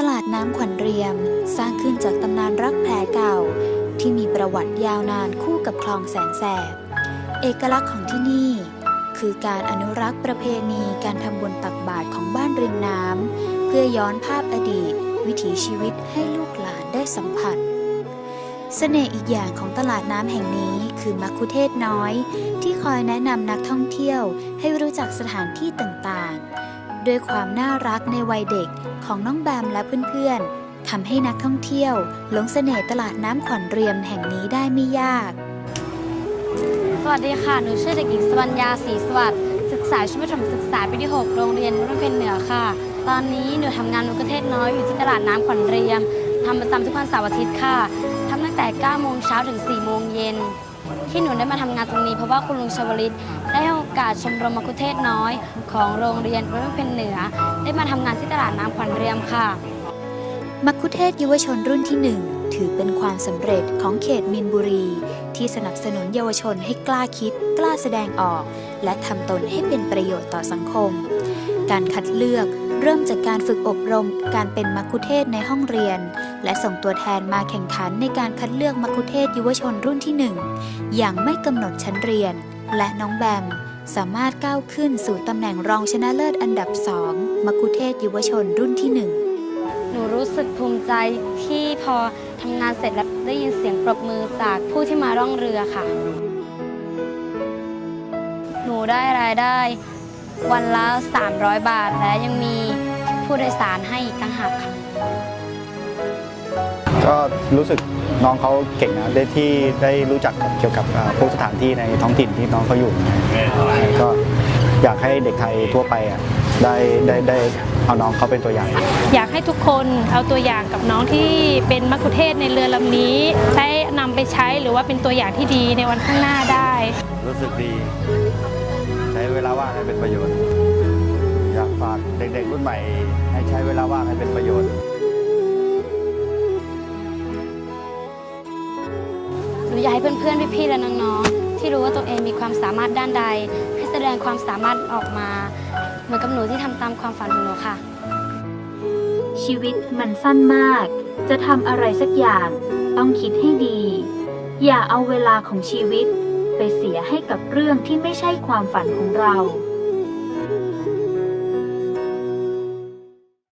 ตลาดน้ำขวัญเรียม สร้างขึ้นจากตำนานรักแผลเก่า ที่มีประวัติยาวนานคู่กับคลองแสนแสบ เอกลักษณ์ของที่นี่ คือการอนุรักษ์ประเพณีการทำบุญตักบาตรของบ้านริมน้ำเพื่อย้อนภาพอดีต วิถีชีวิตให้ลูกหลานได้สัมผัสเสน่ห์อีกอย่างของตลาดน้ำแห่งนี้คือมัคคุเทศก์น้อย ที่คอยแนะนำนักท่องเที่ยวให้รู้จักสถานที่ต่างๆ ด้วยความน่ารักในวัยเด็กของน้องแบมและเพื่อนๆทำให้นักท่องเที่ยวหลงเสน่ห์ตลาดน้ำขวัญเรียมแห่งนี้ได้ไม่ยาก สวัสดีค่ะ หนูชื่อเด็กหญิงสวัญญาศรีสวัสดิ์ศึกษาชั้นประถมศึกษาปีที่ 6 โรงเรียนรุ่นเพนเหนือค่ะ ตอนนี้หนูทำงานมุกเทศน้อยอยู่ที่ตลาดน้ำขวัญเรียมทำประจำทุกวันเสาร์อาทิตย์ค่ะทำตั้งแต่ 9 โมงเช้าถึง 4 โมงเย็นที่หนูได้มาทำงานตรงนี้เพราะว่าคุณลุงชวลิตได้ให้โกาสชมรมมกุเทศน้อย ของโรงเรียนรุ่นเพนเหนือ ได้มาทำงานที่ตลาดน้ำขวัญเรียมค่ะมัคคุเทศเยาวชนรุ่นที่หนึ่งถือเป็นความสำเร็จของเขตมินบุรี ที่สนับสนุนเยาวชนให้กล้าคิด กล้าแสดงออก และทำตนให้เป็นประโยชน์ต่อสังคม การคัดเลือกเริ่มจากการฝึกอบรม การเป็นมัคคุเทศในห้องเรียน และส่งตัวแทนมาแข่งขันในการคัดเลือกมัคคุเทศเยาวชนรุ่นที่หนึ่งอย่างไม่กำหนดชั้นเรียน และน้องแบม สามารถก้าวขึ้นสู่ตำแหน่งรองชนะเลิศอันดับสองมัคคุเทศเยาวชนรุ่นที่หนึ่งหนูรู้สึกภูมิใจที่พอทำงานเสร็จแล้วได้ยินเสียงปรบมือจากผู้ที่มาร่องเรือค่ะ หนูได้รายได้ วันละ 300 บาทและยังมีผู้โดยสารให้อีกต่างหากค่ะ ก็รู้สึกน้องเขาเก่งนะได้ที่ได้รู้จักกับเกี่ยวกับอ่าพวกสถานที่ในท้องถิ่นที่น้องเขาอยู่ก็อยากให้เด็กไทยทั่วไปอะได้ได้ได้เอาน้องเขาเป็นตัวอย่าง อยากให้ทุกคนเอาตัวอย่างกับน้องที่เป็นมัคคุเทศก์ในเรือลำนี้ใช้นำไปใช้หรือว่าเป็นตัวอย่างที่ดีในวันข้างหน้าได้ รู้สึกดีใช้เวลาว่างให้เป็นประโยชน์ อยากฝากเด็กๆรุ่นใหม่ ให้ใช้เวลาว่างให้เป็นประโยชน์ นูอยากให้เพื่อนๆ พี่ๆ และน้องๆ ที่รู้ว่าตัวเองมีความสามารถด้านใด ให้แสดงความสามารถออกมา เหมือนกับหนูที่ทำตามความฝันของหนูค่ะ ชีวิตมันสั้นมาก จะทำอะไรสักอย่าง ต้องคิดให้ดี อย่าเอาเวลาของชีวิต ไปเสียให้กับเรื่องที่ไม่ใช่ความฝันของเรา